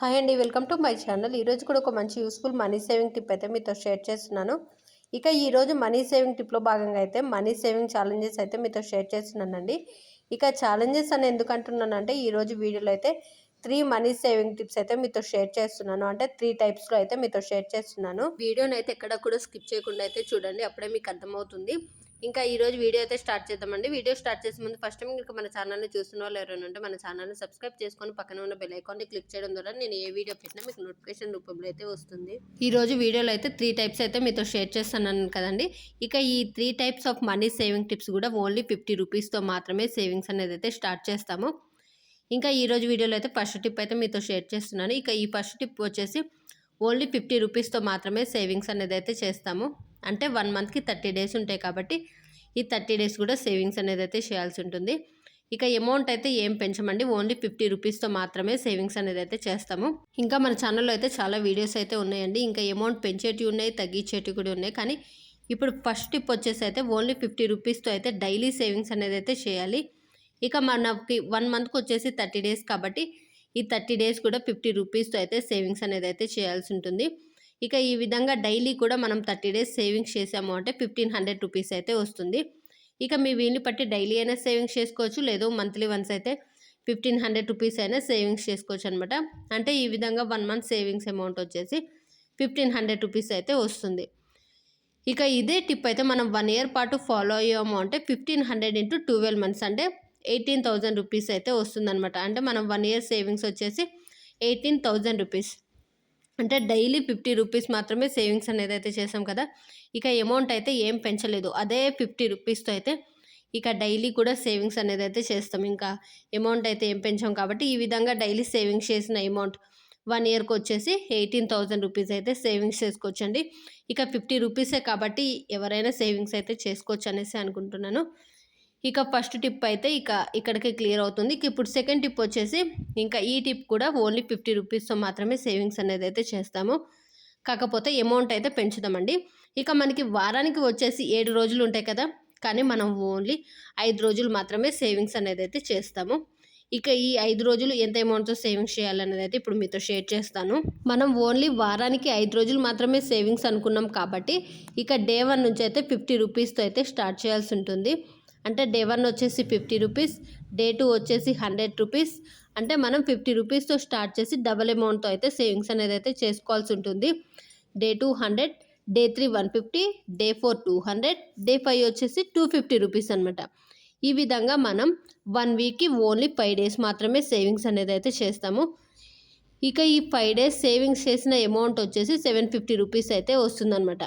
Hi అండి welcome to my channel. ఈరోజు కూడా ఒక మంచి యూస్ఫుల్ మనీ సేవింగ్ టిప్ అయితే మీతో షేర్ చేస్తున్నాను. ఇక ఈరోజు మనీ సేవింగ్ టిప్లో భాగంగా అయితే మనీ సేవింగ్ ఛాలెంజెస్ అయితే మీతో షేర్ చేస్తున్నానండి. ఇక ఛాలెంజెస్ అని ఎందుకు అంటున్నానంటే ఈరోజు వీడియోలో అయితే త్రీ మనీ సేవింగ్ టిప్స్ అయితే మీతో షేర్ చేస్తున్నాను. అంటే త్రీ టైప్స్లో అయితే మీతో షేర్ చేస్తున్నాను. వీడియోని అయితే ఎక్కడ కూడా స్కిప్ చేయకుండా అయితే చూడండి. అప్పుడే మీకు అర్థమవుతుంది. ఇంకా ఈ రోజు వీడియో అయితే స్టార్ట్ చేద్దామండి. వీడియో స్టార్ట్ చేసే ముందు ఫస్ట్ టైం ఇంకా మన ఛానల్ని చూస్తున్న వాళ్ళు ఎవరైనా ఉంటే మన ఛానల్ని సబ్స్క్రైబ్ చేసుకొని పక్కన ఉన్న బెల్ ఐకాన్ని క్లిక్ చేయడం ద్వారా నేను ఏ వీడియో పెట్టినా మీకు నోటిఫికేషన్ రూపంలో అయితే వస్తుంది. ఈ రోజు వీడియోలో అయితే త్రీ టైప్స్ అయితే మీతో షేర్ చేస్తున్నాను కదండి. ఇక ఈ three types of money saving tips కూడా ఓన్లీ ఫిఫ్టీ రూపీస్తో మాత్రమే సేవింగ్స్ అనేది అయితే స్టార్ట్ చేస్తాము. ఇంకా ఈ రోజు వీడియోలో అయితే ఫస్ట్ టిప్ అయితే మీతో షేర్ చేస్తున్నాను. ఇక ఈ ఫస్ట్ టిప్ వచ్చేసి ఓన్లీ ఫిఫ్టీ రూపీస్తో మాత్రమే సేవింగ్స్ అనేది అయితే చేస్తాము. అంటే వన్ మంత్కి థర్టీ డేస్ ఉంటాయి కాబట్టి ఈ థర్టీ డేస్ కూడా సేవింగ్స్ అనేది అయితే చేయాల్సి ఉంటుంది. ఇక అమౌంట్ అయితే ఏం పెంచమండి? ఓన్లీ ఫిఫ్టీ రూపీస్తో మాత్రమే సేవింగ్స్ అనేది అయితే చేస్తాము. ఇంకా మన ఛానల్లో అయితే చాలా వీడియోస్ అయితే ఉన్నాయండి. ఇంకా అమౌంట్ పెంచేటివి ఉన్నాయి తగ్గించేటివి కూడా ఉన్నాయి. కానీ ఇప్పుడు ఫస్ట్ టిప్ వచ్చేసి అయితే ఓన్లీ ఫిఫ్టీ రూపీస్తో అయితే డైలీ సేవింగ్స్ అనేది అయితే చేయాలి. ఇక మనకి వన్ మంత్కి వచ్చేసి థర్టీ డేస్ కాబట్టి ఈ థర్టీ డేస్ కూడా ఫిఫ్టీ రూపీస్తో అయితే సేవింగ్స్ అనేది అయితే చేయాల్సి ఉంటుంది. ఇక ఈ విధంగా డైలీ కూడా మనం థర్టీ డేస్ సేవింగ్స్ చేసాము అంటే ఫిఫ్టీన్ హండ్రెడ్ రూపీస్ అయితే వస్తుంది. ఇక మీ వీలు బట్టి డైలీ అయినా సేవింగ్స్ చేసుకోవచ్చు లేదో మంత్లీ వన్స్ అయితే ఫిఫ్టీన్ హండ్రెడ్ రూపీస్ అయినా సేవింగ్స్ చేసుకోవచ్చు అనమాట అంటే ఈ విధంగా వన్ మంత్ సేవింగ్స్ అమౌంట్ వచ్చేసి ఫిఫ్టీన్ హండ్రెడ్ రూపీస్ అయితే వస్తుంది. ఇక ఇదే టిప్ అయితే మనం వన్ ఇయర్ పాటు ఫాలో అయ్యాము అంటే fifteen hundred into twelve months అంటే ఎయిటీన్ థౌజండ్ రూపీస్ అయితే వస్తుందన్నమాట. అంటే మనం వన్ ఇయర్ సేవింగ్స్ వచ్చేసి ఎయిటీన్ థౌజండ్ రూపీస్. అంటే డైలీ ఫిఫ్టీ రూపీస్ మాత్రమే సేవింగ్స్ అనేది అయితే చేసాం కదా. ఇక అమౌంట్ అయితే ఏం పెంచలేదు. అదే ఫిఫ్టీ రూపీస్తో అయితే ఇక డైలీ కూడా సేవింగ్స్ అనేది అయితే చేస్తాం. ఇంకా అమౌంట్ అయితే ఏం పెంచాం కాబట్టి ఈ విధంగా డైలీ సేవింగ్స్ చేసిన అమౌంట్ వన్ ఇయర్కి వచ్చేసి ఎయిటీన్ థౌజండ్ రూపీస్ అయితే సేవింగ్స్ చేసుకోవచ్చండి. ఇక ఫిఫ్టీ రూపీసే కాబట్టి ఎవరైనా సేవింగ్స్ అయితే చేసుకోవచ్చు అనేసి అనుకుంటున్నాను. ఇక ఫస్ట్ టిప్ అయితే ఇక ఇక్కడికి క్లియర్ అవుతుంది. ఇక ఇప్పుడు సెకండ్ టిప్ వచ్చేసి ఇంకా ఈ టిప్ కూడా ఓన్లీ ఫిఫ్టీ రూపీస్తో మాత్రమే సేవింగ్స్ అనేది అయితే చేస్తాము. కాకపోతే అమౌంట్ అయితే పెంచుదామండి. ఇక మనకి వారానికి వచ్చేసి ఏడు రోజులు ఉంటాయి కదా కానీ మనం ఓన్లీ ఐదు రోజులు మాత్రమే సేవింగ్స్ అనేది అయితే చేస్తాము. ఇక ఈ ఐదు రోజులు ఎంత అమౌంట్తో సేవింగ్స్ చేయాలనేది అయితే ఇప్పుడు మీతో షేర్ చేస్తాను. మనం ఓన్లీ వారానికి ఐదు రోజులు మాత్రమే సేవింగ్స్ అనుకున్నాం కాబట్టి ఇక డే వన్ నుంచి అయితే ఫిఫ్టీ రూపీస్తో అయితే స్టార్ట్ చేయాల్సి ఉంటుంది. అంటే డే వన్ వచ్చేసి ఫిఫ్టీ రూపీస్ డే టూ వచ్చేసి హండ్రెడ్ రూపీస్. అంటే మనం ఫిఫ్టీ రూపీస్తో స్టార్ట్ చేసి డబల్ అమౌంట్తో అయితే సేవింగ్స్ అనేది అయితే చేసుకోవాల్సి ఉంటుంది. Day two hundred day three one fifty day four two hundred day five వచ్చేసి టూ ఫిఫ్టీ రూపీస్ అనమాట ఈ విధంగా మనం వన్ వీక్కి ఓన్లీ ఫైవ్ డేస్ మాత్రమే సేవింగ్స్ అనేది అయితే చేస్తాము. ఇక ఈ ఫైవ్ డేస్ సేవింగ్స్ చేసిన అమౌంట్ వచ్చేసి సెవెన్ ఫిఫ్టీ రూపీస్ అయితే వస్తుందన్నమాట.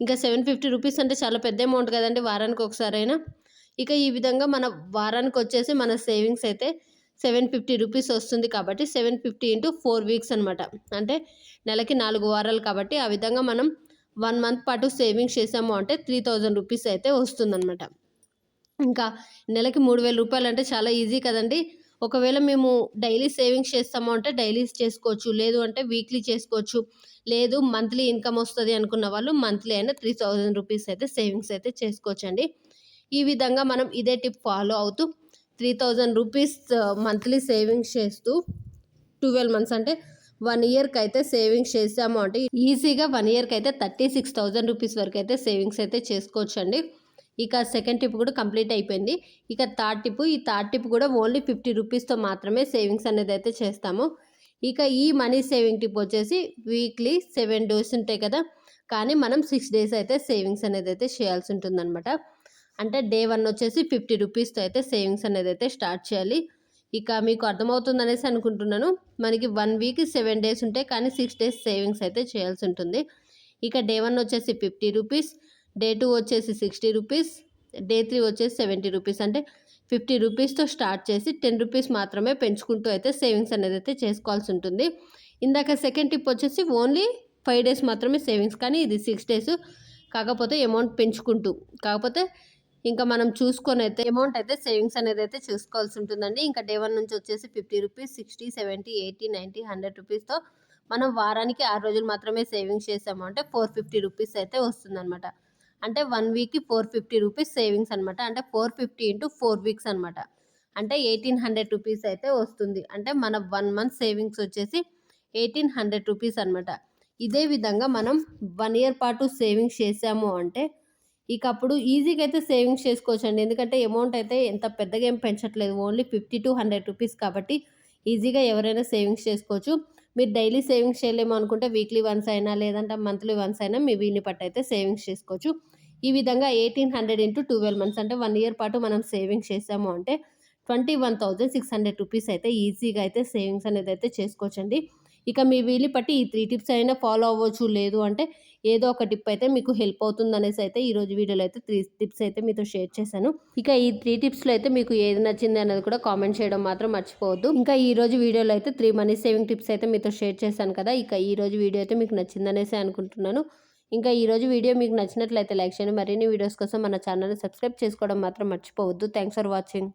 ఇంకా సెవెన్ ఫిఫ్టీ రూపీస్ అంటే చాలా పెద్ద అమౌంట్ కదండి వారానికి ఒకసారైనా. ఇక ఈ విధంగా మన వారానికి వచ్చేసి మన సేవింగ్స్ అయితే సెవెన్ ఫిఫ్టీ రూపీస్ వస్తుంది కాబట్టి seven fifty into four weeks అనమాట అంటే నెలకి నాలుగు వారాలు కాబట్టి ఆ విధంగా మనం వన్ మంత్ పాటు సేవింగ్స్ చేసాము అంటే త్రీ థౌజండ్ రూపీస్ అయితే వస్తుందన్నమాట. ఇంకా నెలకి మూడు వేల రూపాయలు అంటే చాలా ఈజీ కదండి. ఒకవేళ మేము డైలీ సేవింగ్స్ చేస్తాము అంటే డైలీ చేసుకోవచ్చు. లేదు అంటే వీక్లీ చేసుకోవచ్చు. లేదు మంత్లీ ఇన్కమ్ వస్తుంది అనుకున్న వాళ్ళు మంత్లీ అయినా త్రీ థౌజండ్ రూపీస్ అయితే సేవింగ్స్ అయితే చేసుకోవచ్చండి. ఈ విధంగా మనం ఇదే టిప్ ఫాలో అవుతూ three thousand rupees monthly savings చేస్తూ ట్వెల్వ్ మంత్స్ అంటే వన్ ఇయర్కి అయితే సేవింగ్స్ చేసాము అంటే ఈజీగా వన్ ఇయర్కి అయితే థర్టీ సిక్స్ థౌజండ్ రూపీస్ వరకు అయితే సేవింగ్స్ అయితే చేసుకోవచ్చండి. ఇక సెకండ్ టిప్ కూడా కంప్లీట్ అయిపోయింది. ఇక థర్డ్ టిప్ ఈ థర్డ్ టిప్ కూడా ఓన్లీ ఫిఫ్టీ రూపీస్తో మాత్రమే సేవింగ్స్ అనేది అయితే చేస్తాము. ఇక ఈ మనీ సేవింగ్ టిప్ వచ్చేసి వీక్లీ సెవెన్ డేస్ ఉంటాయి కదా కానీ మనం సిక్స్ డేస్ అయితే సేవింగ్స్ అనేది అయితే చేయాల్సి ఉంటుందన్నమాట. అంటే డే వన్ వచ్చేసి ఫిఫ్టీ రూపీస్తో అయితే సేవింగ్స్ అనేది అయితే స్టార్ట్ చేయాలి. ఇక మీకు అర్థమవుతుంది అనేసి అనుకుంటున్నాను. మనకి వన్ వీక్ సెవెన్ డేస్ ఉంటాయి కానీ సిక్స్ డేస్ సేవింగ్స్ అయితే చేయాల్సి ఉంటుంది. ఇక డే వన్ వచ్చేసి ఫిఫ్టీ రూపీస్ డే టూ వచ్చేసి సిక్స్టీ రూపీస్ డే త్రీ వచ్చేసి సెవెంటీ రూపీస్. అంటే ఫిఫ్టీ రూపీస్తో స్టార్ట్ చేసి టెన్ రూపీస్ మాత్రమే పెంచుకుంటూ అయితే సేవింగ్స్ అనేది అయితే చేసుకోవాల్సి ఉంటుంది. ఇందాక సెకండ్ టిప్ వచ్చేసి ఓన్లీ ఫైవ్ డేస్ మాత్రమే సేవింగ్స్. కానీ ఇది సిక్స్ డేస్ కాకపోతే అమౌంట్ పెంచుకుంటూ కాకపోతే ఇంకా మనం చూసుకొని అయితే అమౌంట్ అయితే సేవింగ్స్ అనేది అయితే చూసుకోవాల్సి ఉంటుందండి. ఇంకా డే వన్ నుంచి వచ్చేసి fifty rupees sixty seventy eighty ninety hundred రూపీస్తో మనం వారానికి ఆరు రోజులు మాత్రమే సేవింగ్స్ చేసాము అంటే ఫోర్ ఫిఫ్టీ రూపీస్ అయితే వస్తుందన్నమాట. అంటే వన్ వీక్కి ఫోర్ ఫిఫ్టీ రూపీస్ సేవింగ్స్ అనమాట అంటే four fifty into four weeks అనమాట అంటే ఎయిటీన్ హండ్రెడ్ రూపీస్ అయితే వస్తుంది. అంటే మన వన్ మంత్ సేవింగ్స్ వచ్చేసి ఎయిటీన్ హండ్రెడ్ రూపీస్ అనమాట ఇదే విధంగా మనం వన్ ఇయర్ పాటు సేవింగ్స్ చేసాము అంటే ఇక అప్పుడు ఈజీగా అయితే సేవింగ్స్ చేసుకోవచ్చు అండి ఎందుకంటే అమౌంట్ అయితే ఎంత పెద్దగా ఏం పెంచట్లేదు. Only fifty to hundred rupees కాబట్టి ఈజీగా ఎవరైనా సేవింగ్స్ చేసుకోవచ్చు. మీరు డైలీ సేవింగ్స్ చేయలేము అనుకుంటే వీక్లీ వన్స్ అయినా లేదంటే మంత్లీ వన్స్ అయినా మీ వీలుని పట్టు అయితే సేవింగ్స్ చేసుకోవచ్చు. ఈ విధంగా eighteen hundred into twelve months అంటే వన్ ఇయర్ పాటు మనం సేవింగ్స్ చేసాము అంటే twenty one thousand six hundred rupees అయితే ఈజీగా అయితే సేవింగ్స్ అనేది అయితే చేసుకోవచ్చండి. ఇక మీ వీలు పట్టి ఈ త్రీ టిప్స్ అయినా ఫాలో అవ్వచ్చు లేదు అంటే ఏదో ఒక టిప్ అయితే మీకు హెల్ప్ అవుతుంది అనేసి అయితే ఈ రోజు వీడియోలో అయితే త్రీ టిప్స్ అయితే మీతో షేర్ చేశాను. ఇక ఈ త్రీ టిప్స్లో అయితే మీకు ఏది నచ్చింది అనేది కూడా కామెంట్ చేయడం మాత్రం మర్చిపోవద్దు. ఇంకా ఈ రోజు వీడియోలో అయితే త్రీ మనీ సేవింగ్ టిప్స్ అయితే మీతో షేర్ చేశాను కదా ఇక ఈ రోజు వీడియో అయితే మీకు నచ్చిందనేసి అనుకుంటున్నాను. ఇంకా ఈ రోజు వీడియో మీకు నచ్చినట్లయితే లైక్ చేయండి. మరిన్ని వీడియోస్ కోసం మన ఛానల్ని సబ్స్క్రైబ్ చేసుకోవడం మాత్రం మర్చిపోవద్దు. Thanks for watching.